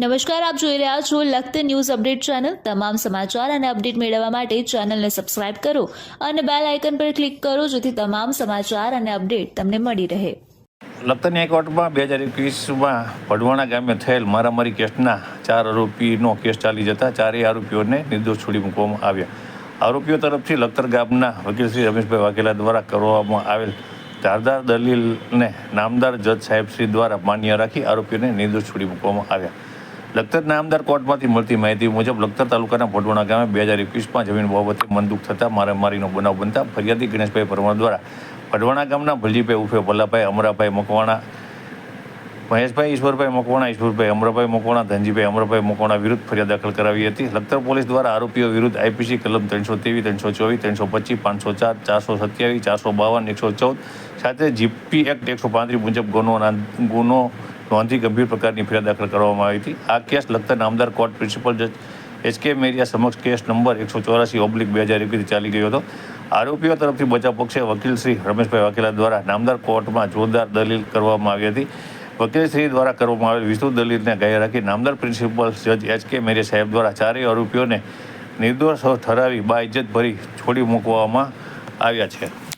નમસ્કાર, આપ જોઈ રહ્યા છો લખત ન્યૂઝ અપડેટ ચેનલ. તમામ સમાચાર અને અપડેટ મેળવવા માટે ચેનલને સબસ્ક્રાઇબ કરો અને બેલ આઇકન પર ક્લિક કરો જેથી તમામ સમાચાર અને અપડેટ તમને મળી રહે. લખતર ન્યાયકોર્ટમાં બે હજાર એકવીસમાં વઢવાણા ગામે થયેલ મારામારી કેસના ચાર આરોપીનો કેસ ચાલી જતા ચારેય આરોપીઓને નિર્દોષ છોડી મૂકવામાં આવ્યા. આરોપીઓ તરફથી લખતર ગામના વકીલ શ્રી રમેશભાઈ વાઘેલા દ્વારા કરવામાં આવેલ ધારદાર દલીલને નામદાર જજ સાહેબશ્રી દ્વારા માન્ય રાખી આરોપીઓને નિર્દોષ છોડી મૂકવામાં આવ્યા. લખતર નામદાર કોર્ટમાંથી મળતી માહિતી મુજબ લખતર તાલુકાના ભટવાણા ગામે બે હજાર એકવીસમાં જમીન બાબતે મનદુખ થતાં મારામારીનો બનાવ બનતા ફરિયાદી ગણેશભાઈ પરમાર દ્વારા ભટવાણા ગામના ભલજીભાઈ ઉર્ફે ભલ્લાભાઈ અમરાભાઈ મકવાણા, મહેશભાઈ, ઈશ્વરભાઈ મકવાણા, ઈશ્વરભાઈ, અમરાભાઈ મકવાણા, ધનજીભાઈ, અમરાભાઈ મકવાણા વિરુદ્ધ ફરિયાદ દાખલ કરાવી હતી. લખતર પોલીસ દ્વારા આરોપીઓ વિરુદ્ધ આઈપીસી કલમ ત્રણસો ત્રેવીસ, ત્રણસો ચોવીસ, ત્રણસો પચીસ, પાંચસો ચાર, ચારસો સત્યાવીસ, ચારસો બાવન, એકસો ચૌદ સાથે જીપી એક્ટ એકસો પાંત્રીસ મુજબ ગુનો ગુનો નોંધી ગંભીર પ્રકારની ફરિયાદ દાખલ કરવામાં આવી હતી. આ કેસ લગતા નામદાર કોર્ટ પ્રિન્સિપલ જજ એચ કે મેરિયા સમક્ષ કેસ નંબર એકસો ચોરાસી ઓબ્લિક બે હજાર એકવીસ ચાલી ગયો હતો. આરોપીઓ તરફથી બચાવ પક્ષે વકીલ શ્રી રમેશભાઈ વાઘેલા દ્વારા નામદાર કોર્ટમાં જોરદાર દલીલ કરવામાં આવી હતી. વકીલ શ્રી દ્વારા કરવામાં આવેલ વિસ્તૃત દલીલને ગાય રાખી નામદાર પ્રિન્સિપલ જજ એચ કે મેરિયા સાહેબ દ્વારા ચારેય આરોપીઓને નિર્દોષ ઠરાવી બાઇજ્જત ભરી છોડી મૂકવામાં આવ્યા છે.